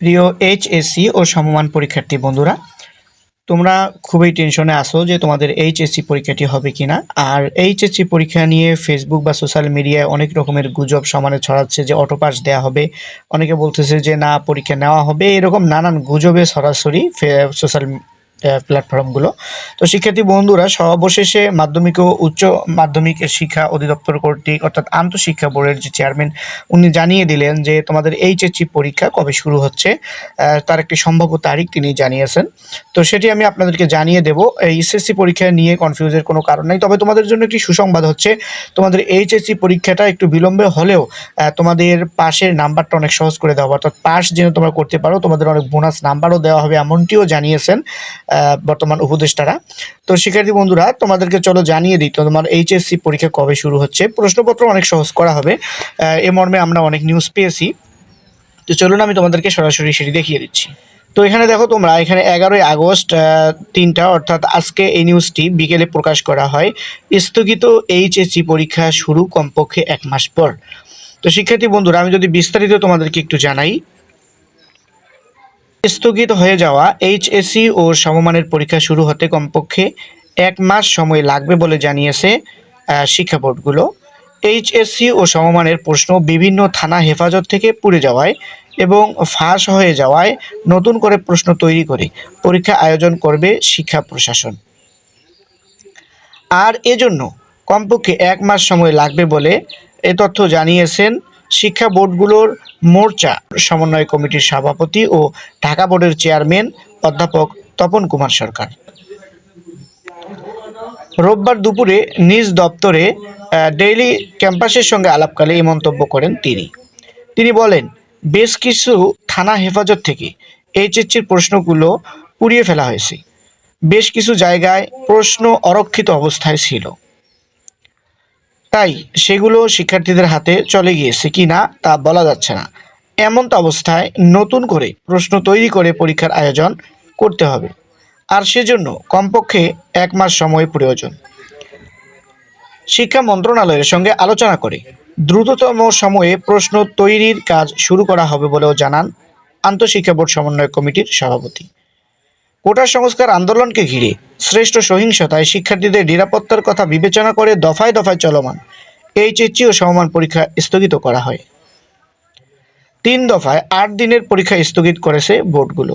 প্রিয় এইচএসসি ও সমমান পরীক্ষার্থী বন্ধুরা, তোমরা খুবই টেনশনে আসো যে তোমাদের এইচএসসি পরীক্ষাটি হবে কিনা। আর এইচএসসি পরীক্ষা নিয়ে ফেসবুক বা সোশ্যাল মিডিয়ায় অনেক রকমের গুজব সমানে ছড়াচ্ছে যে অটো পাস দেওয়া হবে। অনেকে বলতেছে যে না, পরীক্ষা নেওয়া হবে। এরকম নানান গুজবে সরাসরি সোশ্যাল প্ল্যাটফর্মগুলো তো শিক্ষার্থী বন্ধুরা, সর্বশেষে মাধ্যমিক ও উচ্চ মাধ্যমিক শিক্ষা অধিদপ্তর কর্তৃক, অর্থাৎ আন্তঃশিক্ষা বোর্ডের যে চেয়ারম্যান উনি জানিয়ে দিলেন যে তোমাদের এইচএসসি পরীক্ষা কবে শুরু হচ্ছে তার একটি সম্ভাব্য তারিখ তিনি জানিয়েছেন। তো সেটি আমি আপনাদেরকে জানিয়ে দেব। এই এসএসসি পরীক্ষা নিয়ে কনফিউজের কোনো কারণ নেই। তবে তোমাদের জন্য একটি সুসংবাদ হচ্ছে, তোমাদের এইচএসসি পরীক্ষাটা একটু বিলম্বে হলেও তোমাদের পাশের নাম্বারটা অনেক সহজ করে দেওয়া হবে। অর্থাৎ পাস যেন তোমরা করতে পারো, তোমাদের অনেক বোনাস নাম্বারও দেওয়া হবে, এমনটিও জানিয়েছেন বর্তমান উপদেষ্টারা। তো শিক্ষার্থী বন্ধুরা, তোমাদেরকে চলো জানিয়ে দিই তোমার এইচএসসি পরীক্ষা কবে শুরু হচ্ছে? প্রশ্নপত্র অনেক সহজ করা হবে। এ মর্মে আমরা অনেক নিউজ পেয়েছি। তো চলুন আমি তোমাদেরকে সরাসরি সেটি দেখিয়ে দিচ্ছি। তো এখানে দেখো তোমরা, এখানে এগারোই আগস্ট তিনটা, অর্থাৎ আজকে এই নিউজটি বিকেলে প্রকাশ করা হয়। স্থগিত এইচএসসি পরীক্ষা শুরু কমপক্ষে এক মাস পর। তো শিক্ষার্থী বন্ধুরা, আমি যদি বিস্তারিত তোমাদেরকে একটু জানাই স্থগিত হয়ে যাওয়া এইচএসসি ও সমমানের পরীক্ষা শুরু হতে কমপক্ষে এক মাস সময় লাগবে বলে জানিয়েছে শিক্ষা বোর্ডগুলো এইচএসসি ও সমমানের প্রশ্ন বিভিন্ন থানা হেফাজত থেকে পুড়ে যাওয়ায় এবং ফাঁস হয়ে যাওয়ায় নতুন করে প্রশ্ন তৈরি করে পরীক্ষা আয়োজন করবে শিক্ষা প্রশাসন। আর এজন্য কমপক্ষে এক মাস সময় লাগবে বলে এ তথ্য জানিয়েছেন শিক্ষা বোর্ডগুলোর মোর্চা, সমন্বয় কমিটির সভাপতি ও ঢাকা বোর্ডের চেয়ারম্যান অধ্যাপক তপন কুমার সরকার। রোববার দুপুরে নিজ দপ্তরে ডেইলি ক্যাম্পাসের সঙ্গে আলাপকালে এই মন্তব্য করেন তিনি। তিনি বলেন, বেশ কিছু থানা হেফাজত থেকে এইচএসসির প্রশ্নগুলো পুড়িয়ে ফেলা হয়েছে। বেশ কিছু জায়গায় প্রশ্ন অরক্ষিত অবস্থায় ছিল। তাই সেগুলো শিক্ষার্থীদের হাতে চলে গিয়েছে কি না তা বলা যাচ্ছে না। এমন তো অবস্থায় নতুন করে প্রশ্ন তৈরি করে পরীক্ষার আয়োজন করতে হবে। আর সেজন্য কমপক্ষে এক মাস সময় প্রয়োজন। শিক্ষা মন্ত্রণালয়ের সঙ্গে আলোচনা করে দ্রুততম সময়ে প্রশ্ন তৈরির কাজ শুরু করা হবে বলেও জানান আন্তঃশিক্ষা বোর্ড সমন্বয় কমিটির সভাপতি। কোটা সংস্কার আন্দোলনকে ঘিরে শ্রেষ্ঠ সহিংসতায় শিক্ষার্থীদের নিরাপত্তার কথা বিবেচনা করে দফায় দফায় চলমান এইচএসসি ও সমমান পরীক্ষা স্থগিত করা হয়। তিন দফায় আট দিনের পরীক্ষা স্থগিত করেছে বোর্ডগুলো।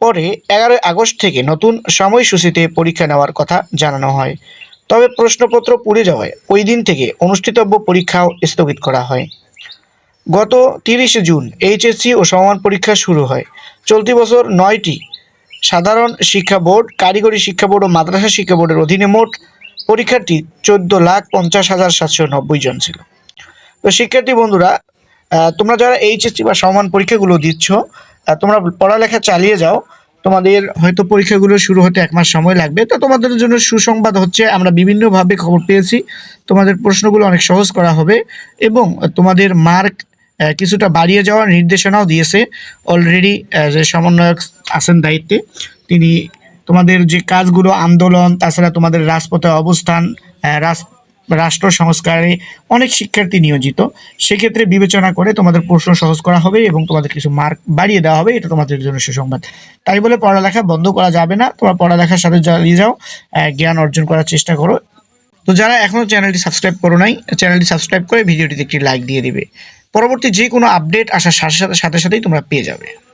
পরে এগারোই আগস্ট থেকে নতুন সময়সূচিতে পরীক্ষা নেওয়ার কথা জানানো হয়। তবে প্রশ্নপত্র পুড়ে যাওয়ায় ওই দিন থেকে অনুষ্ঠিতব্য পরীক্ষাও স্থগিত করা হয়। গত তিরিশে জুন এইচএসসি ও সমমান পরীক্ষা শুরু হয়। চলতি বছর নয়টি সাধারণ শিক্ষা বোর্ড, কারিগরি শিক্ষা বোর্ড ও মাদ্রাসা শিক্ষা বোর্ডের অধীনে মোট পরীক্ষার্থী চোদ্দ লাখ পঞ্চাশ হাজার সাতশো নব্বই জন ছিল। তো শিক্ষার্থী বন্ধুরা তোমরা যারা এইচএসসি বা সমান পরীক্ষাগুলো দিচ্ছ তোমরা পড়ালেখা চালিয়ে যাও। তোমাদের হয়তো পরীক্ষাগুলো শুরু হতে এক মাস সময় লাগবে। তো তোমাদের জন্য সুসংবাদ হচ্ছে, আমরা বিভিন্নভাবে খবর পেয়েছি। তোমাদের প্রশ্নগুলো অনেক সহজ করা হবে এবং তোমাদের মার্ক কিছুটা বাড়িয়ে যাওয়ার নির্দেশনাও দিয়েছে। অলরেডি যে সমন্বয়ক আছেন দায়িত্বে, তিনি তোমাদের যে কাজগুলো, আন্দোলন, তাছাড়া তোমাদের রাজপথে অবস্থান রাস- রাষ্ট্র সংস্কারে অনেক শিক্ষার্থী নিয়োজিত। সেক্ষেত্রে বিবেচনা করে তোমাদের প্রশ্ন সহজ করা হবে এবং তোমাদের কিছু মার্ক বাড়িয়ে দেওয়া হবে। এটা তোমাদের জন্য সুসংবাদ। তাই বলে পড়ালেখা বন্ধ করা যাবে না। তোমরা পড়ালেখার সাথে চালিয়ে যাও জ্ঞান অর্জন করার চেষ্টা করো। তো যারা এখনও চ্যানেলটি সাবস্ক্রাইব করো নাই, চ্যানেলটি সাবস্ক্রাইব করে ভিডিওটিতে একটি লাইক দিয়ে দিবে। পরবর্তী যে কোনো আপডেট আসার সাথে সাথে সাথে সাথেই তোমরা পেয়ে যাবে।